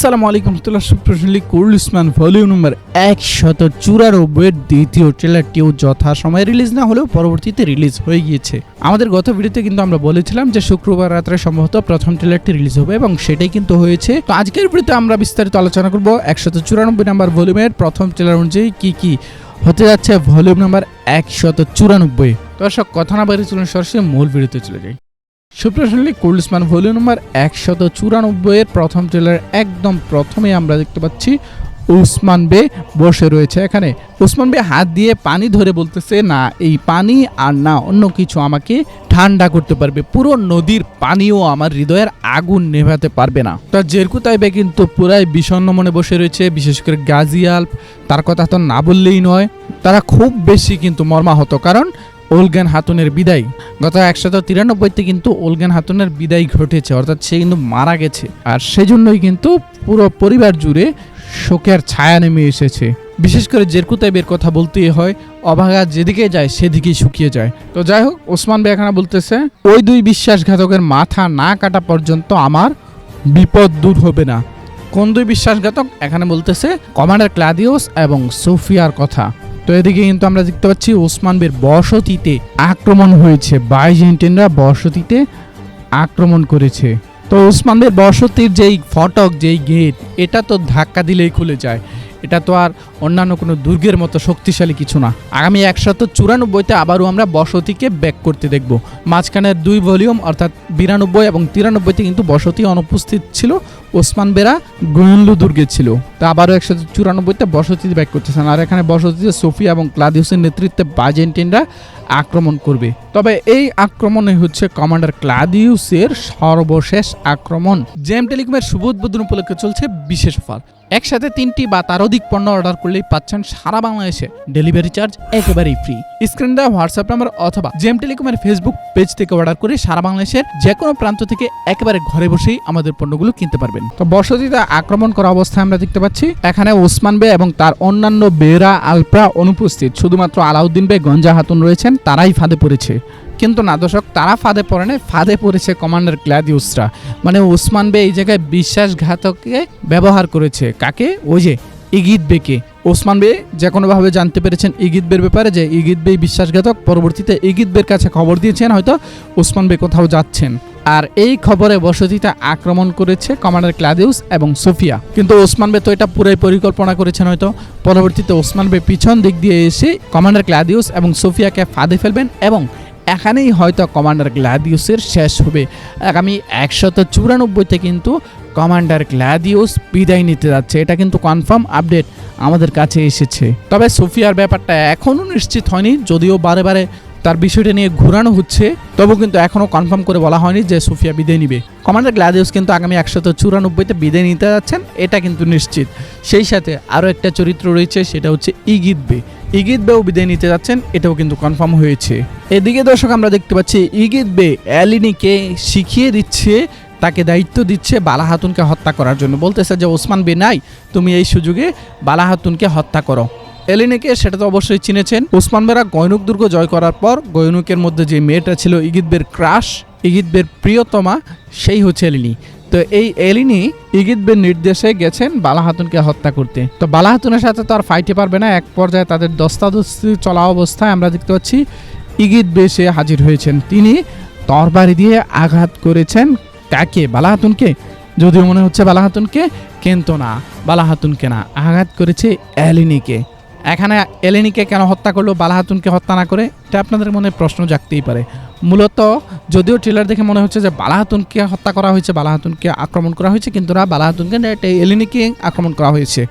আসসালামু আলাইকুম রহমতুল্লাহ সুপ্রসলি কুরুল ইসমান ভলিউম নম্বর একশত চুরানব্বইয়ের দ্বিতীয় ট্রেলারটিও যথাসময়ে রিলিজ না হলেও পরবর্তীতে রিলিজ হয়ে গিয়েছে। আমাদের গত ভিডিওতে কিন্তু আমরা বলেছিলাম যে শুক্রবার রাত্রে সম্ভবত প্রথম ট্রেলারটি রিলিজ হবে এবং সেটাই কিন্তু হয়েছে। তো আজকের ভিডিওতে আমরা বিস্তারিত আলোচনা করব একশত চুরানব্বই নাম্বার ভলিউমের প্রথম ট্রেলার অনুযায়ী কি কি হতে যাচ্ছে ভলিউম নাম্বার একশত চুরানব্বই। দর্শক, কথা না বাড়ি চলুন সরাসরি মূল ভিডিওতে চলে যাই। সুপ্রসঙ্গে কুলসমান ভলিউম নম্বর একশত চুরানব্বইয়ের প্রথম ট্রেলার একদম প্রথমে আমরা দেখতে পাচ্ছি উসমান বে বসে রয়েছে এখানে। উসমান বে হাত দিয়ে পানি ধরে বলতেছে, না, এই পানি আর না, অন্য কিছু আমাকে ঠান্ডা করতে পারবে। পুরো নদীর পানিও আমার হৃদয়ের আগুন নেভাতে পারবে না। তার জেরকু তাইবে কিন্তু পুরাই বিষণ্ণ মনে বসে রয়েছে, বিশেষ করে গাজী আল্প তার কথা তো না বললেই নয়, তারা খুব বেশি কিন্তু মর্মাহত, কারণ ওলগান হাতুনের বিদায়। গত একশত তিরানব্বইতে কিন্তু ওলগান হাতুনের বিদায় ঘটেছে, অর্থাৎ সে কিন্তু মারা গেছে। আর সেজন্যই কিন্তু পুরো পরিবার জুড়ে শোকের ছায়া নেমে এসেছে। বিশেষ করে জেরকুতাইবের কথা বলতেই হয়, অভাগা যেদিকে যায় সেদিকেই শুকিয়ে যায়। তো যাই হোক, ওসমান বেখানা বলতেছে, ওই দুই বিশ্বাসঘাতকের মাথা না কাটা পর্যন্ত আমার বিপদ দূর হবে না। কোন দুই বিশ্বাসঘাতক? এখানে বলতেছে, কমান্ডার ক্লাদিওস এবং সোফিয়ার কথা। তো এদিকে কিন্তু আমরা দেখতে পাচ্ছি ওসমান বের বসতিতে আক্রমণ হয়েছে। বাইজেন্টিনরা বসতিতে আক্রমণ করেছে। তো ওসমানদের বসতির যেই ফটক, যেই গেট, এটা তো ধাক্কা দিলেই খুলে যায়। এটা তো আর অন্যান্য কোনো দুর্গের মতো শক্তিশালী কিছু না। আগামী একশত চুরানব্বইতে আবারও আমরা বসতিকে ব্যাক করতে দেখব। মাঝখানের দুই ভলিউম অর্থাৎ বিরানব্বই এবং তিরানব্বইতে কিন্তু বসতি অনুপস্থিত ছিল। ওসমান বেরা গোয়েন্দু দুর্গে ছিল। তা আবারও একশো চুরানব্বইতে বসতি ব্যাক করতেছেন। আর এখানে বসতিতে সোফিয়া এবং ক্লাদিউসের নেতৃত্বে বাজেন্টিনরা আক্রমণ করবে। তবে এই আক্রমণে হচ্ছে কমান্ডার ক্লাদিউসের সর্বশেষ আক্রমণ। জেম টেলিকমের শুভ উদ্বোধন উপলক্ষে চলছে বিশেষ অফার। একসাথে তিনটি বা তার অধিক পণ্য অর্ডার করলেই পাচ্ছেন সারা বাংলাদেশে। ডেলিভারি চার্জ একেবারেই ফ্রি স্ক্রিন দেওয়া হোয়াটসঅ্যাপ নাম্বার অথবা জেম টেলিকমের ফেসবুক পেজ থেকে অর্ডার করে সারা বাংলাদেশের যে কোনো প্রান্ত থেকে একেবারে ঘরে বসেই আমাদের পণ্যগুলো কিনতে পারবেন। তো বসতিতে আক্রমণ করা অবস্থায় আমরা দেখতে পাচ্ছি, এখানে ওসমান বে এবং তার অন্যান্য বেরা আলপ্রা অনুপস্থিত। শুধুমাত্র আলাউদ্দিন বে, গঞ্জা হাতুন রয়েছেন, তারাই ফাঁদে পড়েছে। কিন্তু না দর্শক, তারা ফাঁদে পড়ে নাই, ফাঁদে পড়েছে কমান্ডার ক্লাদিউসরা মানে ওসমান বে এই জায়গায় বিশ্বাসঘাতককে ব্যবহার করেছে। কাকে? ওই যে ইগিত বেকে। ওসমান বে যে কোনোভাবে জানতে পেরেছেন ইগিত বের ব্যাপারে যে ইগিত বে বিশ্বাসঘাতক, পরবর্তীতে ইগিত বের কাছে খবর দিয়েছেন হয়তো ওসমান বে কোথাও যাচ্ছেন। আর এই খবরে বসতিতে আক্রমণ করেছে কমান্ডার ক্লাদিউস এবং সোফিয়া। কিন্তু ওসমান বে তো এটা পুরাই পরিকল্পনা করেছেন হয়তো। পরবর্তীতে ওসমান বে পিছন দিক দিয়ে এসে কমান্ডার ক্লাদিউস এবং সোফিয়াকে ফাঁদে ফেলবেন এবং এখানেই হয়তো কমান্ডার গ্ল্যাডিউসের শেষ হবে। আগামী একশত চুরানব্বইতে কিন্তু কমান্ডার গ্ল্যাডিউস বিদায় নিতে যাচ্ছে। এটা কিন্তু কনফার্ম আপডেট আমাদের কাছে এসেছে। তবে সোফিয়ার ব্যাপারটা এখনও নিশ্চিত হয়নি, যদিও বারে বারে তার বিষয়টা নিয়ে ঘোরানো হচ্ছে। তবু কিন্তু এখনও কনফার্ম করে বলা হয়নি যে সোফিয়া বিদায় নিবে। কমান্ডার গ্ল্যাডিউস কিন্তু আগামী একশত চুরানব্বইতে বিদায় নিতে যাচ্ছেন, এটা কিন্তু নিশ্চিত। সেই সাথে আরও একটা চরিত্র রয়েছে, সেটা হচ্ছে ইগিত বে। ইগিত বেও বিদায় নিতে যাচ্ছেন, এটাও কিন্তু কনফার্ম হয়েছে। এদিকে দর্শক, আমরা দেখতে পাচ্ছি ইগিত বে অ্যালিনিকে শিখিয়ে দিচ্ছে তাকে দায়িত্ব দিচ্ছে বালা হাতুনকে হত্যা করার জন্য। বলতেছে যে, ওসমান বে নাই তুমি এই সুযোগে বালা হাতুনকে হত্যা করো। এলিনেকে সেটা তো অবশ্যই চিনেছেন। ওসমান বেরা গৈনুক দুর্গ জয় করার পর গৈনুকের মধ্যে যে মেয়েটা ছিল ইগিতবের ক্রাশ, ইগিতবের প্রিয়তমা, সেই হচ্ছে এলিনি। তো এই এলিনি ইগিতবের নির্দেশে গেছেন বালাহাতুনকে হত্যা করতে। তো বালা বালাহাতুনের সাথে তো আর ফাইটে পারবে না। এক পর্যায়ে তাদের দস্তাদস্তি চলা অবস্থায় আমরা দেখতে পাচ্ছি ইগিত বেশে হাজির হয়েছেন। তিনি তরবারি দিয়ে আঘাত করেছেন কাকে? বালা হাতুনকে যদিও মনে হচ্ছে বালা হাতুনকে কিন্তু না। বালা হাতুনকে না। আঘাত করেছে অ্যালিনিকে এখানে এলেনিকে কেন হত্যা করল? বালা হাতুনকে হত্যা না করে? এটা আপনাদের মনে প্রশ্ন জাগতেই পারে। মূলত, যদিও ট্রেলার দেখে মনে হচ্ছে যে বালা হাতুনকে হত্যা করা হয়েছে বালা হাতুনকে আক্রমণ করা হয়েছে, কিন্তু না বালা হাতুনকে এলিনিকে আক্রমণ করা হয়েছে।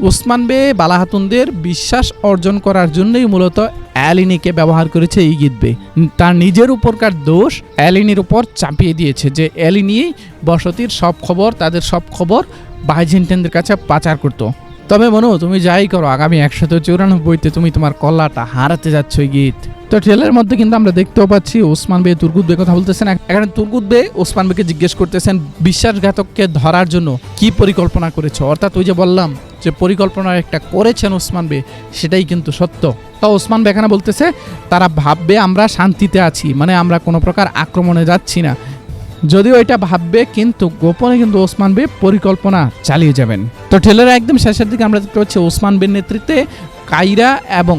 ওসমান বে বালাহাতুনদের বিশ্বাস অর্জন করার জন্যই মূলত অ্যালিনিকে ব্যবহার করেছে ইগিত বে। তার নিজের উপরকার দোষ অ্যালিনির উপর চাপিয়ে দিয়েছে যে অ্যালিনি বসতির সব খবর, তাদের সব খবর বাইজেন্টেনদের কাছে পাচার করতো। তবে মনো, তুমি যাই করো, আগামী একশত চৌরানব্বইতে তুমি তোমার কল্লাটা হারাতে যাচ্ছ গীত। তো ট্রেলারের মধ্যে কিন্তু আমরা দেখতেও পাচ্ছি ওসমান বে তুর্গুদ বে কথা বলতেছেন। এখানে তুর্গুদ বে ওসমান বেকে জিজ্ঞেস করতেছেন, বিশ্বাসঘাতককে ধরার জন্য কি পরিকল্পনা করেছ? অর্থাৎ ওই যে বললাম যে পরিকল্পনা একটা করেছেন ওসমান বে, সেটাই কিন্তু সত্য। তা ওসমান বে এখানে বলতেছে, তারা ভাববে আমরা শান্তিতে আছি মানে আমরা কোনো প্রকার আক্রমণে যাচ্ছি না। যদিও এটা ভাববে, কিন্তু গোপনে কিন্তু ওসমান বে পরিকল্পনা চালিয়ে যাবেন। তো ঠেলেরা একদম শেষের দিকে আমরা দেখতে পাচ্ছি ওসমান বের নেতৃত্বে কাইরা এবং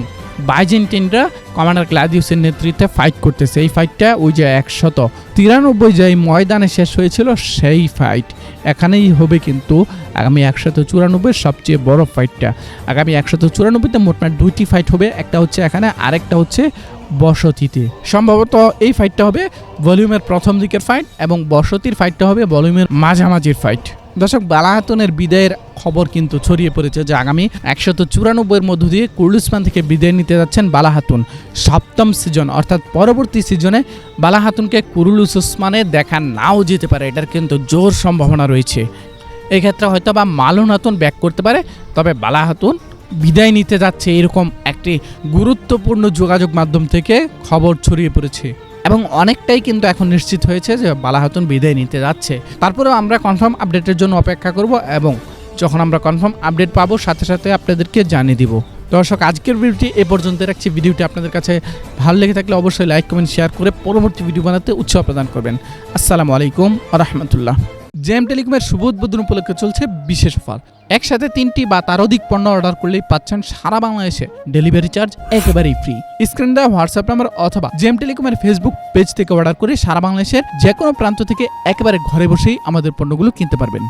বাইজেন্টিনরা কমান্ডার ক্লাদিউসের নেতৃত্বে ফাইট করতেছে। এই ফাইটটা ওই যে একশত তিরানব্বই যে ময়দানে শেষ হয়েছিল, সেই ফাইট এখানেই হবে কিন্তু আগামী একশত চুরানব্বই সবচেয়ে বড় ফাইটটা আগামী একশত চুরানব্বইতে মোটমাট দুইটি ফাইট হবে, একটা হচ্ছে এখানে, আরেকটা হচ্ছে বসতিতে। সম্ভবত এই ফাইটটা হবে ভলিউমের প্রথম দিকের ফাইট এবং বসতির ফাইটটা হবে ভলিউমের মাঝামাঝির ফাইট দর্শক, বালাহাতনের বিদায়ের খবর কিন্তু ছড়িয়ে পড়েছে যে আগামী একশত চুরানব্বইয়ের মধ্য দিয়ে কুর্লিসমান থেকে বিদায় নিতে যাচ্ছেন বালাহাতুন। সপ্তম সিজন অর্থাৎ পরবর্তী সিজনে বালাহাতুনকে কুরুলুস ওসমানে দেখা নাও যেতে পারে। এটার কিন্তু জোর সম্ভাবনা রয়েছে। এক্ষেত্রে হয়তো বা মালুন মালুনাতুন ব্যাক করতে পারে, তবে বালাহাতুন বিদায় নিতে যাচ্ছে এরকম একটি গুরুত্বপূর্ণ যোগাযোগ মাধ্যম থেকে খবর ছড়িয়ে পড়েছে। এবং অনেকটাই কিন্তু এখন নিশ্চিত হয়েছে যে বালাহাতুন বিদায় নিতে যাচ্ছে। তারপরেও আমরা কনফার্ম আপডেটের জন্য অপেক্ষা করব এবং যখন আমরা কনফার্ম আপডেট পাবো, সাথে সাথে আপনাদেরকে জানিয়ে দিব। দর্শক, আজকের ভিডিওটি এ পর্যন্ত রাখছি। ভিডিওটি আপনাদের কাছে ভালো লেগে থাকলে অবশ্যই লাইক কমেন্ট শেয়ার করে পরবর্তী ভিডিও বানাতে উৎসাহ প্রদান করবেন। আসসালামু আলাইকুম রহমতুল্লাহ। জেম টেলিকমের শুভ উদ্বোধন উপলক্ষে চলছে বিশেষ অফার। একসাথে তিনটি বা তার অধিক পণ্য অর্ডার করলেই পাচ্ছেন সারা বাংলাদেশে ডেলিভারি চার্জ একেবারেই ফ্রি স্ক্রিন দেওয়া হোয়াটসঅ্যাপ নাম্বার অথবা জেম টেলিকমের ফেসবুক পেজ থেকে অর্ডার করে সারা বাংলাদেশের যে কোনো প্রান্ত থেকে একেবারে ঘরে বসেই আমাদের পণ্যগুলো কিনতে পারবেন।